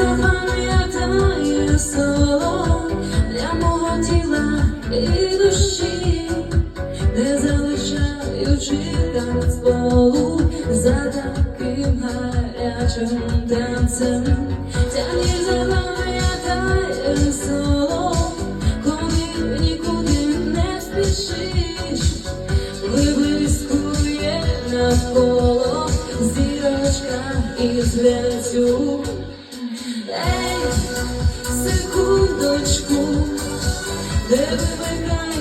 запам'ятає соло для мого тіла і душі, не залишаючи танцполу за таким гарячим танцем. Ця ніч запам'ятає соло, коли нікуди не спішиш, виблискує навколо зірочка із глянцю секундочку, де вимикає.